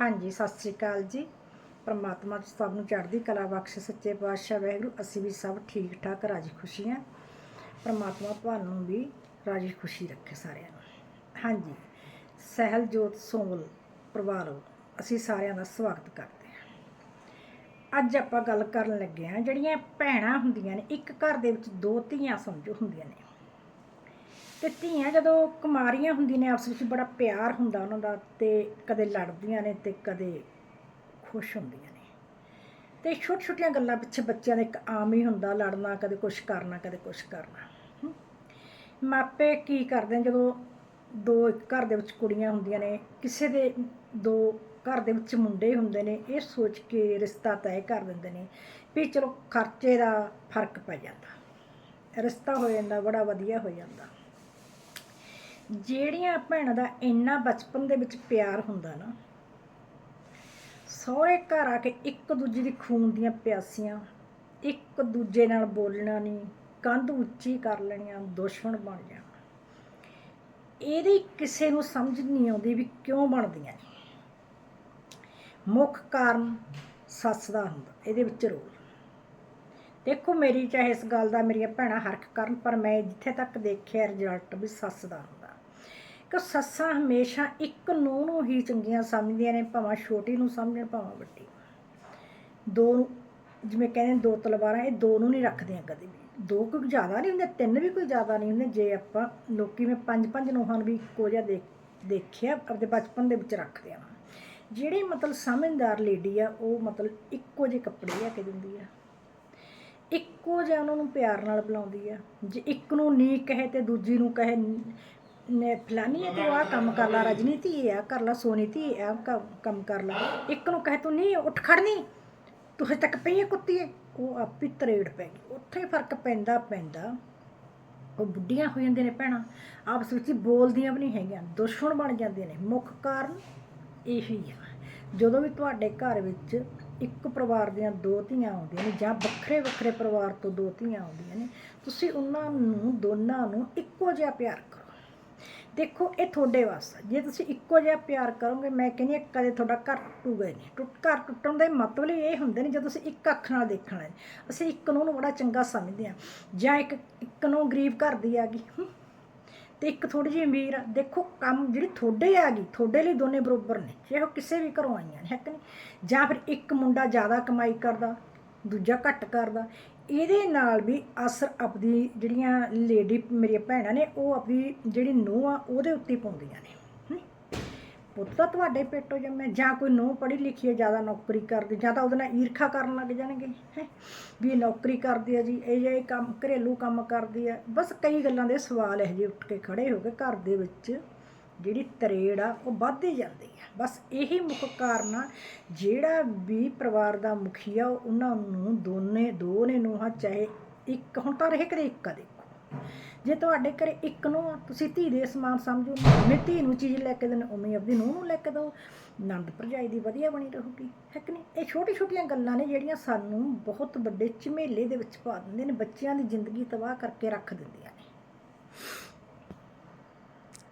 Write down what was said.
ਹਾਂਜੀ, ਸਤਿ ਸ੍ਰੀ ਅਕਾਲ ਜੀ। ਪਰਮਾਤਮਾ ਸਭ ਨੂੰ ਚੜ੍ਹਦੀ ਕਲਾ ਬਖਸ਼, ਸੱਚੇ ਪਾਤਸ਼ਾਹ ਵਾਹਿਗੁਰੂ, ਅਸੀਂ ਵੀ ਸਭ ਠੀਕ ਠਾਕ ਰਾਜੀ ਖੁਸ਼ੀ ਹਾਂ। ਪਰਮਾਤਮਾ ਤੁਹਾਨੂੰ ਵੀ ਰਾਜੀ ਖੁਸ਼ੀ ਰੱਖੇ ਸਾਰਿਆਂ ਨੂੰ। ਹਾਂਜੀ, ਸਹਿਲਜੋਤ ਸੋਮਲ ਪਰਿਵਾਰ ਵੱਲੋਂ ਅਸੀਂ ਸਾਰਿਆਂ ਦਾ ਸਵਾਗਤ ਕਰਦੇ ਹਾਂ। ਅੱਜ ਆਪਾਂ ਗੱਲ ਕਰਨ ਲੱਗੇ ਹਾਂ, ਜਿਹੜੀਆਂ ਭੈਣਾਂ ਹੁੰਦੀਆਂ ਨੇ, ਇੱਕ ਘਰ ਦੇ ਵਿੱਚ ਦੋ ਧੀਆਂ ਸਮਝੋ ਹੁੰਦੀਆਂ ਨੇ। ਤੇ ਧੀਆਂ ਜਦੋਂ ਕੁਮਾਰੀਆਂ ਹੁੰਦੀਆਂ ਨੇ, ਆਪਸ ਵਿੱਚ ਬੜਾ ਪਿਆਰ ਹੁੰਦਾ ਉਹਨਾਂ ਦਾ ਤੇ ਕਦੇ ਲੜਦੀਆਂ ਨੇ ਤੇ ਕਦੇ ਖੁਸ਼ ਹੁੰਦੀਆਂ ਨੇ। ਤੇ ਛੋਟੀਆਂ ਛੋਟੀਆਂ ਗੱਲਾਂ ਪਿੱਛੇ ਬੱਚਿਆਂ ਦਾ ਇੱਕ ਆਮ ਹੀ ਹੁੰਦਾ, ਲੜਨਾ, ਕਦੇ ਕੁਛ ਕਰਨਾ, ਕਦੇ ਕੁਛ ਕਰਨਾ। ਮਾਪੇ ਕੀ ਕਰਦੇ ਜਦੋਂ ਦੋ ਇੱਕ ਘਰ ਦੇ ਵਿੱਚ ਕੁੜੀਆਂ ਹੁੰਦੀਆਂ ਨੇ, ਕਿਸੇ ਦੇ ਦੋ ਘਰ ਦੇ ਵਿੱਚ ਮੁੰਡੇ ਹੁੰਦੇ ਨੇ, ਇਹ ਸੋਚ ਕੇ ਰਿਸ਼ਤਾ ਤੈਅ ਕਰ ਦਿੰਦੇ ਨੇ ਵੀ ਚਲੋ ਖਰਚੇ ਦਾ ਫ਼ਰਕ ਪੈ ਜਾਂਦਾ। ਰਿਸ਼ਤਾ ਹੋ ਜਾਂਦਾ, ਬੜਾ ਵਧੀਆ ਹੋ ਜਾਂਦਾ। ਜਿਹੜੀਆਂ ਭੈਣਾਂ ਦਾ ਇੰਨਾ ਬਚਪਨ ਦੇ ਵਿੱਚ ਪਿਆਰ ਹੁੰਦਾ ਨਾ, ਸਹੁਰੇ ਘਰ ਆ ਕੇ ਇੱਕ ਦੂਜੇ ਦੀ ਖੂਨ ਦੀਆਂ ਪਿਆਸੀਆਂ, ਇੱਕ ਦੂਜੇ ਨਾਲ ਬੋਲਣਾ ਨਹੀਂ, ਕੰਧ ਉੱਚੀ ਕਰ ਲੈਣੀਆਂ, ਦੁਸ਼ਮਣ ਬਣ ਜਾਣਾ। ਇਹਦੀ ਕਿਸੇ ਨੂੰ ਸਮਝ ਨਹੀਂ ਆਉਂਦੀ ਵੀ ਕਿਉਂ ਬਣਦੀਆਂ ਨੇ। ਮੁੱਖ ਕਾਰਨ ਸੱਸ ਦਾ ਹੁੰਦਾ, ਇਹਦੇ ਵਿੱਚ ਰੋਲ। ਦੇਖੋ ਮੇਰੀ, ਚਾਹੇ ਇਸ ਗੱਲ ਦਾ ਮੇਰੀਆਂ ਭੈਣਾਂ ਹਰਖ ਕਰਨ, ਪਰ ਮੈਂ ਜਿੱਥੇ ਤੱਕ ਦੇਖਿਆ ਰਿਜ਼ਲਟ ਵੀ ਸੱਸ ਦਾ ਹੁੰਦਾ। ਕਿ ਸੱਸਾਂ ਹਮੇਸ਼ਾ ਇੱਕ ਨੂੰਹ ਨੂੰ ਹੀ ਚੰਗੀਆਂ ਸਮਝਦੀਆਂ ਨੇ, ਭਾਵੇਂ ਛੋਟੀ ਨੂੰ ਸਮਝਣ, ਭਾਵੇਂ ਵੱਡੀ ਦੋ ਨੂੰ- ਜਿਵੇਂ ਕਹਿੰਦੇ ਦੋ ਤਲਵਾਰਾਂ, ਇਹ ਦੋ ਨੂੰ ਨਹੀਂ ਰੱਖਦੀਆਂ ਕਦੇ ਵੀ। ਦੋ ਕੋਈ ਜ਼ਿਆਦਾ ਨਹੀਂ ਹੁੰਦੇ, ਤਿੰਨ ਵੀ ਕੋਈ ਜ਼ਿਆਦਾ ਨਹੀਂ ਹੁੰਦੇ। ਜੇ ਆਪਾਂ ਲੋਕੀ ਮੈਂ ਪੰਜ ਪੰਜ ਨੂੰਹਾਂ ਨੂੰ ਵੀ ਇੱਕੋ ਜਿਹਾ ਦੇਖ, ਦੇਖਿਆ ਆਪਣੇ ਬਚਪਨ ਦੇ ਵਿੱਚ ਰੱਖਦੇ ਆ। ਜਿਹੜੀ ਮਤਲਬ ਸਮਝਦਾਰ ਲੇਡੀ ਆ, ਉਹ ਮਤਲਬ ਇੱਕੋ ਜਿਹੇ ਕੱਪੜੇ ਲੈ ਕੇ ਦਿੰਦੀ ਆ। ਇੱਕੋ ਜਿਹਾ ਉਹਨਾਂ ਨੂੰ ਪਿਆਰ ਨਾਲ ਬੁਲਾਉਂਦੀ ਆ। ਜੇ ਇੱਕ ਨੂੰ ਨੀ ਕਹੇ ਤੇ ਦੂਜੀ ਨੂੰ ਕਹੇ ਨੇ ਫਲਾਨੀ ਹੈ ਤੂੰ ਆ ਕੰਮ ਕਰ ਲਾ, ਰਜਨੀ ਧੀ ਆ, ਕਰ ਲਾ, ਸੋਨੀ ਧੀ ਆ ਕੰਮ ਕਰ ਲਾ। ਇੱਕ ਨੂੰ ਕਹੇ ਤੂੰ ਨਹੀਂ, ਉੱਠ ਖੜਨੀ ਤੂੰ ਹਜੇ ਤੱਕ ਪਈ ਹੈ ਕੁੱਤੀ ਹੈ ਉਹ ਆਪੀ ਤਰੇੜ ਪੈ ਗਈ। ਉੱਥੇ ਫ਼ਰਕ ਪੈਂਦਾ ਪੈਂਦਾ। ਉਹ ਬੁੱਢੀਆਂ ਹੋ ਜਾਂਦੀਆਂ ਨੇ ਭੈਣਾਂ। ਆਪਸ ਵਿੱਚ ਹੀ ਬੋਲਦੀਆਂ ਵੀ ਨਹੀਂ ਹੈਗੀਆਂ। ਦੁਸ਼ਮਣ ਬਣ ਜਾਂਦੀਆਂ ਨੇ। ਮੁੱਖ ਕਾਰਨ ਇਹੀ ਆ। ਜਦੋਂ ਵੀ ਤੁਹਾਡੇ ਘਰ ਵਿੱਚ ਇੱਕ ਪਰਿਵਾਰ ਦੀਆਂ ਦੋ ਧੀਆਂ ਆਉਂਦੀਆਂ ਨੇ ਜਾਂ ਵੱਖਰੇ ਵੱਖਰੇ ਪਰਿਵਾਰ ਤੋਂ ਦੋ ਧੀਆਂ ਆਉਂਦੀਆਂ ਨੇ, ਤੁਸੀਂ ਉਹਨਾਂ ਨੂੰ, ਦੋਨਾਂ ਨੂੰ ਇੱਕੋ ਜਿਹਾ ਪਿਆਰ ਕਰੋ ਦੇਖੋ, ਇਹ ਤੁਹਾਡੇ ਵਾਸਤੇ। ਜੇ ਤੁਸੀਂ ਇੱਕੋ ਜਿਹਾ ਪਿਆਰ ਕਰੋਗੇ, ਮੈਂ ਕਹਿੰਦੀ ਹਾਂ ਕਦੇ ਤੁਹਾਡਾ ਘਰ ਟੁੱਟੂਗਾ ਹੀ ਨਹੀਂ। ਟੁੱਟ, ਘਰ ਟੁੱਟਣ ਦੇ ਮਤਲਬ ਹੀ ਇਹ ਹੁੰਦੇ ਨੇ, ਜਦੋਂ ਤੁਸੀਂ ਇੱਕ ਅੱਖ ਨਾਲ ਦੇਖਣਾ ਹੈ। ਅਸੀਂ ਇੱਕ ਨੂੰ ਬੜਾ ਚੰਗਾ ਸਮਝਦੇ ਹਾਂ। ਜਾਂ ਇੱਕ ਇੱਕ ਨੂੰ ਗਰੀਬ ਘਰ ਦੀ ਆ ਗਈ ਤੇ ਇੱਕ ਥੋੜੀ ਜਿਹੀ ਅਮੀਰ ਆ। ਦੇਖੋ, ਕੰਮ ਜਿਹੜੀ ਤੁਹਾਡੇ ਆ ਗਈ, ਤੁਹਾਡੇ ਲਈ ਦੋਨੇ ਬਰੋਬਰ ਨੇ। ਜੇ ਉਹ ਕਿਸੇ ਵੀ ਘਰੋਂ ਆਈਆਂ ਨੇ, ਹੈ ਕਿ ਨਹੀਂ? ਜਾਂ ਫਿਰ ਇੱਕ ਮੁੰਡਾ ਜ਼ਿਆਦਾ ਕਮਾਈ ਕਰਦਾ, ਦੂਜਾ ਘੱਟ ਕਰਦਾ। ਇਹਦੇ ਨਾਲ ਵੀ ਅਸਰ ਆਪਦੀ ਜਿਹੜੀਆਂ ਲੇਡੀ ਮੇਰੀਆਂ ਭੈਣਾਂ ਨੇ, ਉਹ ਆਪਦੀ ਜਿਹੜੀ ਨੂੰਹ ਆ, ਉਹਦੇ ਉੱਤੇ ਪਾਉਂਦੀਆਂ ਨੇ। ਪੁੱਤ ਤਾਂ ਤੁਹਾਡੇ ਪੇਟੋਂ ਜੰਮਿਆ ਜਾਂ ਕੋਈ ਨੂੰਹ ਪੜ੍ਹੀ ਲਿਖੀ ਹੈ ਜ਼ਿਆਦਾ ਨੌਕਰੀ ਕਰਦੀ, ਜਾਂ ਤਾਂ ਉਹਦੇ ਨਾਲ ਈਰਖਾ ਕਰਨ ਲੱਗ ਜਾਣਗੇ, ਹੈ। ਵੀ ਇਹ ਨੌਕਰੀ ਕਰਦੀ ਹੈ ਜੀ, ਇਹ ਇਹ ਕੰਮ, ਘਰੇਲੂ ਕੰਮ ਕਰਦੀ ਹੈ ਬਸ ਕਈ ਗੱਲਾਂ ਦੇ ਸਵਾਲ ਇਹ ਜਿਹੇ ਉੱਠ ਕੇ ਖੜੇ ਹੋ ਕੇ ਘਰ ਦੇ ਵਿੱਚ। ਜਿਹੜੀ ਤਰੇੜ ਆ ਉਹ ਵੱਧਦੀ ਜਾਂਦੀ ਆ। ਬਸ ਇਹੀ ਮੁੱਖ ਕਾਰਨ ਆ ਜਿਹੜਾ ਵੀ ਪਰਿਵਾਰ ਦਾ ਮੁਖੀਆ ਉਹਨਾਂ ਨੂੰ ਦੋਨੇ ਦੋ ਨੇ ਨੂੰਹਾਂ ਚਾਹੇ ਇੱਕ ਹੁਣ ਤਾਂ ਰਹੇ ਕਦੇ ਇੱਕ ਆ ਦੇਖੋ। ਜੇ ਤੁਹਾਡੇ ਘਰੇ ਇੱਕ ਨੂੰ ਆ, ਤੁਸੀਂ ਧੀ ਦੇ ਸਮਾਨ ਸਮਝੋ ਮੈਂ ਧੀ ਨੂੰ ਚੀਜ਼ ਲੈ ਕੇ ਦੇਣ ਉਵੇਂ ਆਪਦੀ ਨੂੰਹ ਨੂੰ ਲੈ ਕੇ ਦਿਓ। ਨੰਦ ਭਰਜਾਈ ਦੀ ਵਧੀਆ ਬਣੀ ਰਹੂਗੀ ਹੈ ਕਿ ਨਹੀਂ? ਇਹ ਛੋਟੀ ਛੋਟੀਆਂ ਗੱਲਾਂ ਨੇ ਜਿਹੜੀਆਂ ਸਾਨੂੰ ਬਹੁਤ ਵੱਡੇ ਝਮੇਲੇ ਦੇ ਵਿੱਚ ਪਾ ਦਿੰਦੇ ਨੇ ਬੱਚਿਆਂ ਦੀ ਜ਼ਿੰਦਗੀ ਤਬਾਹ ਕਰਕੇ ਰੱਖ ਦਿੰਦੀਆਂ ਨੇ।